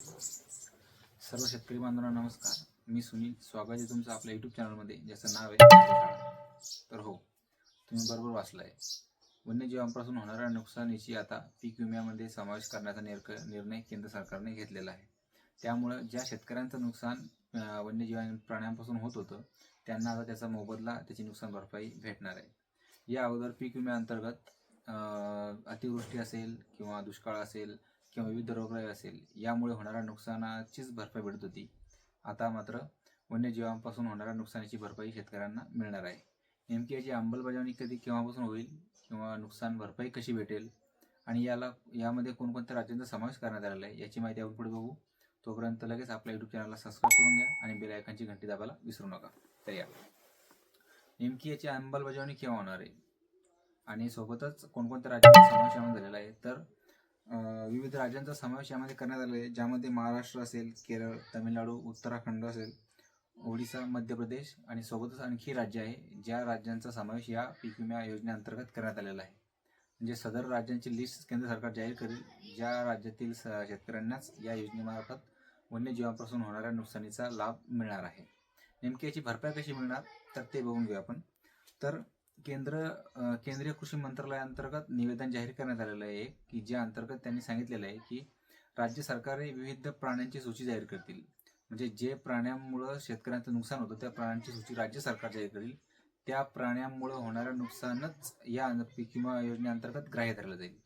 सर्व शेतकरी बांधवांना नमस्कार. मी सुनील. स्वागत आहे तुमचं आपल्या युट्यूब चॅनलमध्ये ज्याचं नाव आहे तर हो तुम्ही बरोबर वाचलाय. वन्यजीवांपासून होणाऱ्या नुकसानीची आता पीक विम्यामध्ये समावेश करण्याचा निर्क निर्णय केंद्र सरकारने घेतलेला आहे. त्यामुळं ज्या शेतकऱ्यांचं नुकसान अं, वन्यजीवा प्राण्यांपासून होत होतं त्यांना आता त्याचा मोबदला त्याची नुकसान भरपाई भेटणार आहे. या अगोदर पीक विम्याअंतर्गत अतिवृष्टी असेल किंवा दुष्काळ असेल किंवा विविध रोगराई असेल यामुळे होणाऱ्या नुकसानाचीच भरपाई भेटत होती. आता मात्र वन्यजीवांपासून होणाऱ्या नुकसानीची भरपाई शेतकऱ्यांना मिळणार आहे. नेमकी याची अंमलबजावणी कधी केव्हापासून होईल किंवा नुकसान भरपाई कशी भेटेल आणि याला यामध्ये कोणकोणत्या राज्यांचा समावेश करण्यात आलेला आहे याची माहिती आपण पुढे बघू. तोपर्यंत लगेच आपल्या यूट्यूब चॅनलला सबस्क्राईब करून घ्या आणि बेल आयकॉनची घंटी दाबायला विसरू नका. तर या. नेमकी याची अंमलबजावणी केव्हा होणार आहे? आणि सोबतच कोणकोणत्या राज्यांचा समावेश यामध्ये झालेला आहे? तर विविध राज्यांचा समावेश यामध्ये करण्यात आला आहे ज्यामध्ये महाराष्ट्र असेल केरळ तमिळनाडू उत्तराखंड असेल ओडिसा मध्य प्रदेश आणि सोबतच आणखी राज्य आहे ज्या राज्यांचा समावेश या पीक विमा योजनेअंतर्गत करण्यात आलेला आहे. म्हणजे सदर राज्यांची लिस्ट केंद्र सरकार जाहीर करेल ज्या राज्यातील स- शेतकऱ्यांनाच या योजनेमार्फत वन्यजीवांपासून होणाऱ्या नुकसानीचा लाभ मिळणार आहे. नेमकी याची भरपाई कशी मिळणार तर ते बघून घेऊ आपण. तर केंद्र केंद्रीय कृषी मंत्रालयाअंतर्गत निवेदन जाहीर करण्यात आलेलं आहे की ज्या अंतर्गत त्यांनी सांगितलेलं आहे की राज्य सरकारे विविध प्राण्यांची सूची जाहीर करतील. म्हणजे जे प्राण्यांमुळं शेतकऱ्यांचं नुकसान होतं त्या प्राण्यांची सूची राज्य सरकार जाहीर करेल. त्या प्राण्यांमुळं होणारं नुकसानच या पीक विमा योजनेअंतर्गत ग्राह्य धरलं जाईल.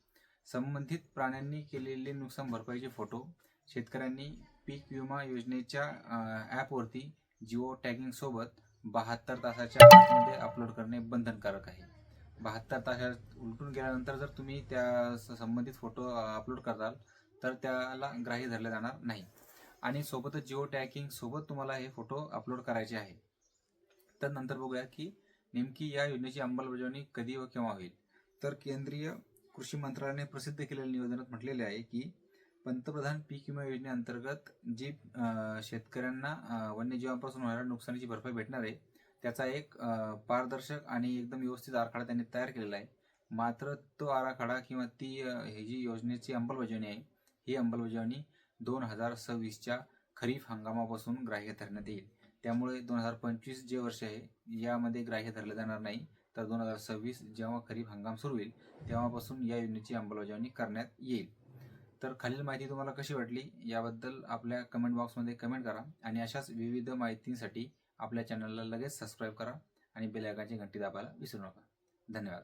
संबंधित प्राण्यांनी केलेले नुकसान भरपाईचे फोटो शेतकऱ्यांनी पीक विमा योजनेच्या ॲपवरती जिओ टॅगिंग सोबत बहात्तर तासाच्या आतमध्ये अपलोड करणे बंधनकारक आहे. बहात्तर तासात उलटून गेल्यानंतर जर तुम्ही त्या स- संबंधित फोटो अपलोड कराल तर त्याला ग्राह्य धरले जाणार नाही. आणि सोबतच जिओ टॅगिंग सोबत तुम्हाला हे फोटो अपलोड करायचे आहे. तर नंतर बघूया की नेमकी या योजनेची अंमलबजावणी कधी व केव्हा होईल. तर केंद्रीय कृषी मंत्रालयाने प्रसिद्ध केलेल्या निवेदनात म्हटलेले आहे की पंतप्रधान पीक विमा योजनेअंतर्गत जी शेतकऱ्यांना वन्यजीवांपासून होणाऱ्या नुकसानीची भरपाई भेटणार आहे त्याचा एक पारदर्शक आणि एकदम व्यवस्थित आराखडा त्यांनी तयार केलेला आहे. मात्र तो आराखडा किंवा ती ही जी योजनेची अंमलबजावणी आहे ही अंमलबजावणी दोन हजार सव्वीसच्या खरीप हंगामापासून ग्राह्य धरण्यात येईल. त्यामुळे दोन हजार पंचवीस जे वर्ष आहे यामध्ये ग्राह्य धरलं जाणार नाही. तर दोन हजार सव्वीस जेव्हा खरीप हंगाम सुरू होईल तेव्हापासून या योजनेची अंमलबजावणी करण्यात येईल. तर खालील माहिती तुम्हाला कशी वाटली याबद्दल आपल्या कमेंट बॉक्समध्ये कमेंट करा आणि अशाच विविध माहितींसाठी आपल्या चॅनलला लगेच सबस्क्राईब करा आणि बेल आयकॉनची घंटी दाबायला विसरू नका. धन्यवाद.